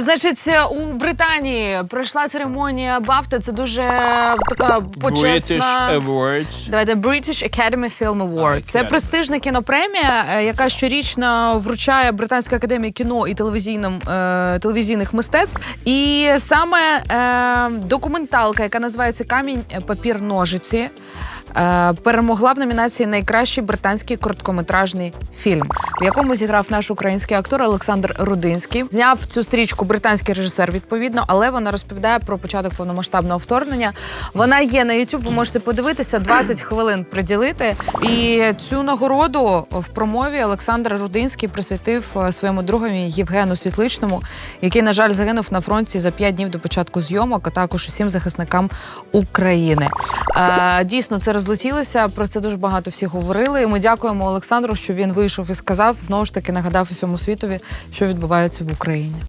Е, значить, е, у Британії пройшла церемонія Бафта. Це дуже така почесна. British Awards. Давайте British Academy Film Award. Це престижна кінопремія, е, яка щорічно вручає Британська академія кіно і телевізійним е, телевізійних мистецтв. І саме е, документалка, яка називається Камінь, е, папір, ножиці. Е, Перемогла в номінації Найкращий британський короткометражний фільм, в якому зіграв наш український актор Олександр Рудинський. Зняв цю стрічку британський режисер, відповідно, але вона розповідає про початок повномасштабного вторгнення. Вона є на YouTube, ви можете подивитися 20 хвилин приділити. І цю нагороду в промові Олександр Рудинський присвятив е, своєму другові Євгену Світличному, який, на жаль, загинув на фронті за 5 днів до початку зйомок, а також усім захисникам України. Е, Дійсно, це розлетілося. Про це дуже багато всі говорили. І ми дякуємо Олександру, що він вийшов і сказав знову ж таки нагадав усьому світові, що відбувається в Україні.